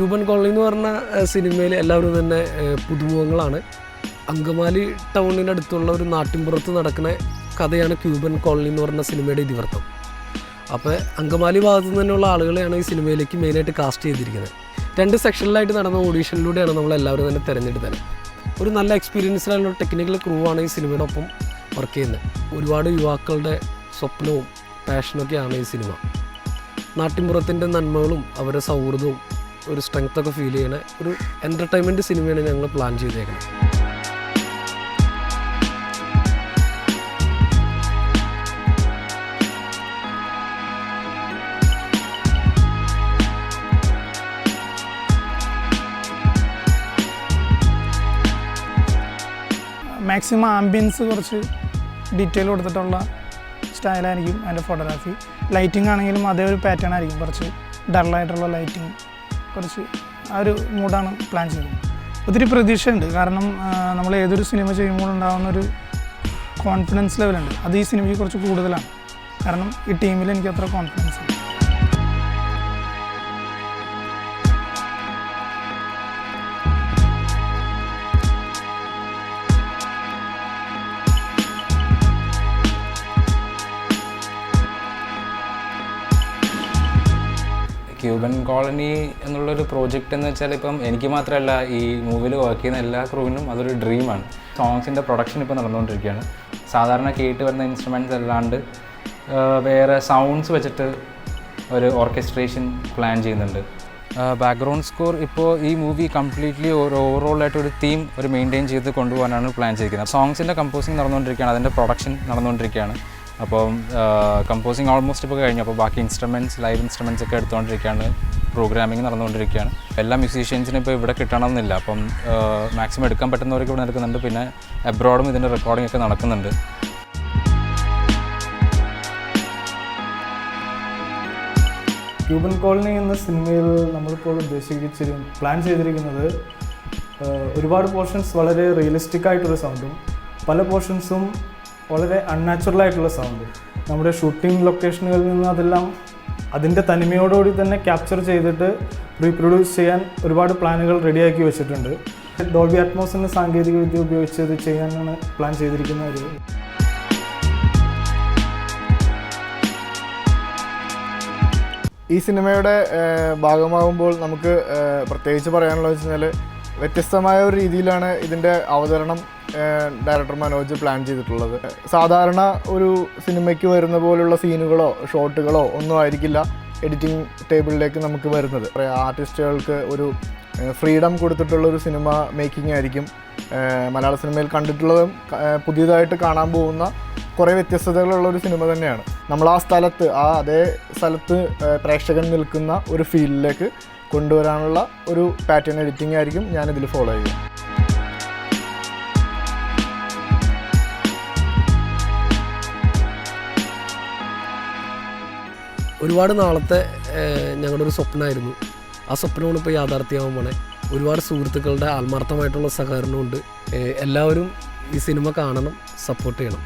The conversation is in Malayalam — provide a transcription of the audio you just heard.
ക്യൂബൻ കോളനി എന്ന് പറഞ്ഞ സിനിമയിൽ എല്ലാവരും തന്നെ പുതുമുഖങ്ങളാണ്. അങ്കമാലി ടൗണിന്റെ അടുത്തുള്ള ഒരു നാട്ടിൻപുറത്ത് നടക്കുന്ന കഥയാണ് ക്യൂബൻ കോളനി എന്ന് പറഞ്ഞ സിനിമയുടെ ഇതിവൃത്തം അപ്പോൾ അങ്കമാലി ഭാഗത്തു നിന്ന് തന്നെയുള്ള ആളുകളെയാണ് ഈ സിനിമയിലേക്ക് മെയിനായിട്ട് കാസ്റ്റ് ചെയ്തിരിക്കുന്നത്. രണ്ട് സെക്ഷനിലായിട്ട് നടന്ന ഓഡീഷനിലൂടെയാണ് നമ്മൾ എല്ലാവരും തന്നെ തിരഞ്ഞെടുത്തത്. ഒരു നല്ല എക്സ്പീരിയൻസിലുള്ള ടെക്നിക്കൽ ക്രൂ ആണ് ഈ സിനിമയുടെ ഒപ്പം വർക്ക് ചെയ്യുന്നത്. ഒരുപാട് യുവാക്കളുടെ സ്വപ്നവും പാഷനൊക്കെയാണ് ഈ സിനിമ. നാട്ടിൻപുറത്തിന്റെ നന്മകളും അവരുടെ സൗഹൃദവും ഒരു സ്ട്രെങ്ത് ഒക്കെ ഫീൽ ചെയ്യണ ഒരു എന്റർടൈൻമെന്റ് സിനിമയാണ് ഞങ്ങൾ പ്ലാൻ ചെയ്തേക്കുന്നത് മാക്സിമം ആംബിയൻസ് കുറച്ച് ഡീറ്റെയിൽ കൊടുത്തിട്ടുള്ള സ്റ്റൈലായിരിക്കും അതിന്റെ ഫോട്ടോഗ്രാഫി ലൈറ്റിംഗ് ആണെങ്കിലും അതേ ഒരു പാറ്റേൺ ആയിരിക്കും കുറച്ച് ഡള്ളായിട്ടുള്ള ലൈറ്റിംഗ് കുറച്ച് ആ ഒരു മൂഡാണ് പ്ലാൻ ചെയ്യുന്നത് ഒത്തിരി പ്രതീക്ഷയുണ്ട്. കാരണം നമ്മൾ ഏതൊരു സിനിമ ചെയ്യുമ്പോൾ ഉണ്ടാകുന്ന ഒരു കോൺഫിഡൻസ് ലെവലുണ്ട് അത് ഈ സിനിമയ്ക്ക് കുറച്ച് കൂടുതലാണ്. കാരണം ഈ ടീമിൽ എനിക്ക് അത്ര കോൺഫിഡൻസ് ഉണ്ട് ക്യൂബൻ കോളനി എന്നുള്ളൊരു പ്രോജക്റ്റ് എന്ന് വെച്ചാൽ ഇപ്പം എനിക്ക് മാത്രമല്ല ഈ മൂവിൽ വർക്ക് ചെയ്യുന്ന എല്ലാ ക്രൂവിനും അതൊരു ഡ്രീമാണ് സോങ്സിന്റെ പ്രൊഡക്ഷൻ ഇപ്പോൾ നടന്നുകൊണ്ടിരിക്കുകയാണ്. സാധാരണ കേട്ട് വരുന്ന ഇൻസ്ട്രുമെന്റ്സ് അല്ലാണ്ട് വേറെ സൗണ്ട്സ് വെച്ചിട്ട് ഒരു ഓർക്കസ്ട്രേഷൻ പ്ലാൻ ചെയ്യുന്നുണ്ട്. ബാക്ക്ഗ്രൗണ്ട് സ്കോർ ഇപ്പോൾ ഈ മൂവി കംപ്ലീറ്റ്ലി ഒരു ഓവറോൾ ആയിട്ട് ഒരു തീം ഒരു മെയിന്റെയിൻ ചെയ്ത് കൊണ്ടുപോകാനാണ് പ്ലാൻ ചെയ്തിരിക്കുന്നത്. സോങ്സിന്റെ കമ്പോസിങ് നടന്നുകൊണ്ടിരിക്കുകയാണ് അതിന്റെ പ്രൊഡക്ഷൻ നടന്നുകൊണ്ടിരിക്കുകയാണ്. അപ്പം കമ്പോസിങ് ഓൾമോസ്റ്റ് ഇപ്പോൾ കഴിഞ്ഞു. അപ്പോൾ ബാക്കി ഇൻസ്ട്രുമെന്റ്സ് ലൈവ് ഇൻസ്ട്രുമെന്റ്സ് ഒക്കെ എടുത്തുകൊണ്ടിരിക്കുകയാണ്. പ്രോഗ്രാമിംഗ് നടന്നുകൊണ്ടിരിക്കുകയാണ്. എല്ലാ മ്യൂസീഷ്യൻസിനും ഇപ്പോൾ ഇവിടെ കിട്ടണമെന്നില്ല. അപ്പം മാക്സിമം എടുക്കാൻ പറ്റുന്നവർക്ക് ഇവിടെ നിൽക്കുന്നുണ്ട്. പിന്നെ അബ്രോഡും ഇതിന്റെ റെക്കോർഡിംഗ് ഒക്കെ നടക്കുന്നുണ്ട്. ക്യൂബൻ കോളനി എന്ന സിനിമയിൽ നമ്മളിപ്പോൾ ഉദ്ദേശിച്ചിരി പ്ലാൻ ചെയ്തിരിക്കുന്നത് ഒരുപാട് പോർഷൻസ് വളരെ റിയലിസ്റ്റിക് ആയിട്ടൊരു സൗണ്ടും പല പോർഷൻസും വളരെ അൺനാച്ചുറൽ ആയിട്ടുള്ള സൗണ്ട് നമ്മുടെ ഷൂട്ടിംഗ് ലൊക്കേഷനുകളിൽ നിന്ന് അതെല്ലാം അതിന്റെ തനിമയോടുകൂടി തന്നെ ക്യാപ്ചർ ചെയ്തിട്ട് റീപ്രൊഡ്യൂസ് ചെയ്യാൻ ഒരുപാട് പ്ലാനുകൾ റെഡിയാക്കി വെച്ചിട്ടുണ്ട്. ഡോൾബി അറ്റ്മോസ് എന്ന സാങ്കേതിക വിദ്യ ഉപയോഗിച്ച് ഇത് ചെയ്യാനാണ് പ്ലാൻ ചെയ്തിരിക്കുന്ന ഒരു ഈ സിനിമയുടെ ഭാഗമാകുമ്പോൾ നമുക്ക് പ്രത്യേകിച്ച് പറയാനുള്ളത് വെച്ച് കഴിഞ്ഞാൽ വ്യത്യസ്തമായ ഒരു രീതിയിലാണ് ഇതിന്റെ അവതരണം ഡയറക്ടർ മനോജ് പ്ലാൻ ചെയ്തിട്ടുള്ളത്. സാധാരണ ഒരു സിനിമയ്ക്ക് വരുന്ന പോലുള്ള സീനുകളോ ഷോട്ടുകളോ ഒന്നും ആയിരിക്കില്ല എഡിറ്റിംഗ് ടേബിളിലേക്ക് നമുക്ക് വരുന്നത്. ആർട്ടിസ്റ്റുകൾക്ക് ഒരു ഫ്രീഡം കൊടുത്തിട്ടുള്ള ഒരു സിനിമ മേക്കിംഗ് ആയിരിക്കും. മലയാള സിനിമയിൽ കണ്ടിട്ടുള്ളതും പുതിയതായിട്ട് കാണാൻ പോകുന്ന കുറേ വ്യത്യസ്തതകളുള്ള ഒരു സിനിമ തന്നെയാണ്. നമ്മൾ ആ സ്ഥലത്ത് ആ അതേ സ്ഥലത്ത് പ്രേക്ഷകൻ നിൽക്കുന്ന ഒരു ഫീൽഡിലേക്ക് കൊണ്ടുവരാനുള്ള ഒരു പാറ്റേൺ എഡിറ്റിംഗ് ആയിരിക്കും ഞാനിതിൽ ഫോളോ ചെയ്യുക. ഒരുപാട് നാളത്തെ ഞങ്ങളുടെ ഒരു സ്വപ്നമായിരുന്നു ആ സ്വപ്നമാണ് ഇപ്പോൾ യാഥാർത്ഥ്യമാവാൻ പോണേ. ഒരുപാട് സുഹൃത്തുക്കളുടെ ആത്മാർത്ഥമായിട്ടുള്ള സഹകരണമുണ്ട്. എല്ലാവരും ഈ സിനിമ കാണണം സപ്പോർട്ട് ചെയ്യണം.